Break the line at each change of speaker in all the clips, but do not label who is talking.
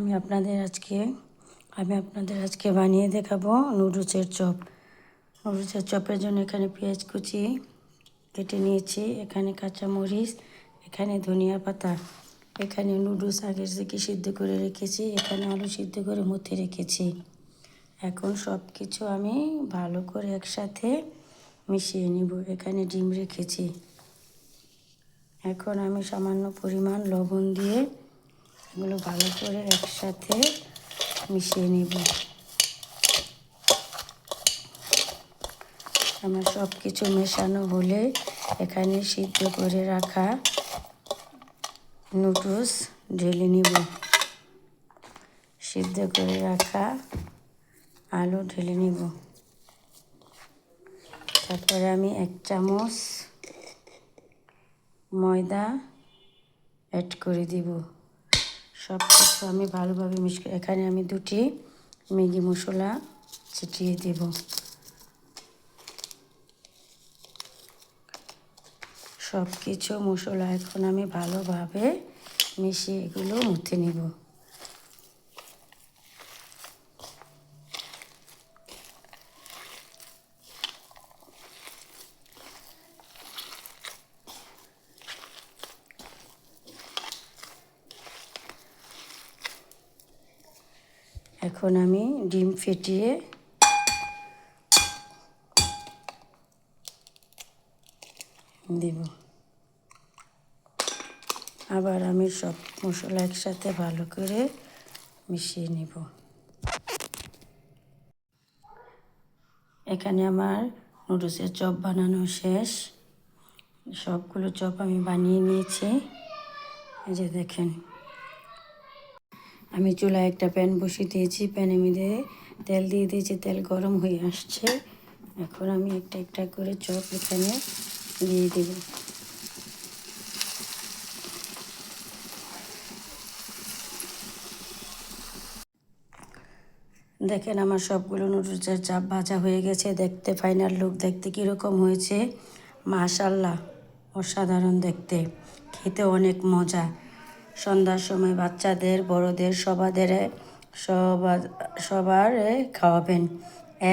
আমি আপনাদের আজকে, আমি আপনাদের আজকে বানিয়ে দেখাবো নুডলসের চপ। নুডলসের চপের জন্য এখানে পেঁয়াজ কুচি কেটে নিয়েছি, এখানে কাঁচামরিচ, এখানে ধনিয়া পাতা, এখানে নুডলস আগে থেকে সিদ্ধ করে রেখেছি, এখানে আলু সিদ্ধ করে মধ্যে রেখেছি। এখন সব কিছু আমি ভালো করে একসাথে মিশিয়ে নিব, এখানে ডিম রেখেছি। এখন আমি সামান্য পরিমাণ লবণ দিয়ে এগুলো ভালো করে একসাথে মিশিয়ে নিব। আমার সব কিছু মেশানো হলে এখানে সিদ্ধ করে রাখা নুডলস ঢেলে নিব। সিদ্ধ করে রাখা আলু ঢেলে নিব। তারপরে আমি এক চামচ ময়দা অ্যাড করে দিব। সব কিছু আমি ভালোভাবে মিশ এখানে আমি দুটি ম্যাগি মশলা ছিটিয়ে দেব। সব কিছু মশলা এখন আমি ভালোভাবে মিশিয়ে এগুলো মুথে নিব। এখন আমি ডিম ফেটিয়ে দেব। আবার আমি সব মশলা একসাথে ভালো করে মিশিয়ে নেব। এখানে আমার নুডলসের চপ বানানো শেষ। সবগুলো চপ আমি বানিয়ে নিয়েছি। এই যে দেখেন আমি চুলায় একটা প্যান বসিয়ে দিয়েছি, প্যানে মধ্যে তেল দিয়ে দিয়েছি, তেল গরম হয়ে আসছে। এখন আমি একটা একটা করে চপ এখানে দিয়ে দেব। দেখেন আমার সবগুলো নুডলসের চাপ ভাজা হয়ে গেছে, দেখতে ফাইনাল লুক দেখতে কীরকম হয়েছে। মাশাল্লাহ অসাধারণ দেখতে, খেতে অনেক মজা। সন্ধ্যার সময় বাচ্চাদের, বড়দের সবাদের, সবার সবার খাওয়াবেন।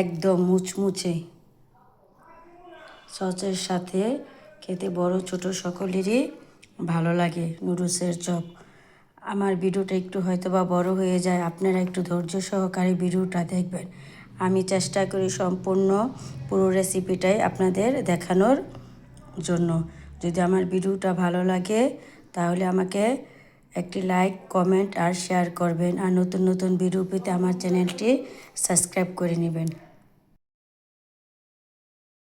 একদম মুচমুচে। সসের সাথে খেতে বড় ছোট সকলেরই ভালো লাগে নুডলসের চপ। আমার ভিডিওটা একটু হয়তো বা বড় হয়ে যায়, আপনারা একটু ধৈর্য সহকারে ভিডিওটা দেখবেন। আমি চেষ্টা করি সম্পূর্ণ পুরো রেসিপিটাই আপনাদের দেখানোর জন্য। যদি আমার ভিডিওটা ভালো লাগে, তাহলে আমাকে একটি লাইক কমেন্ট আর শেয়ার করবেন। আর নতুন নতুন ভিডিও পেতে আমার চ্যানেলটি সাবস্ক্রাইব করে নেবেন।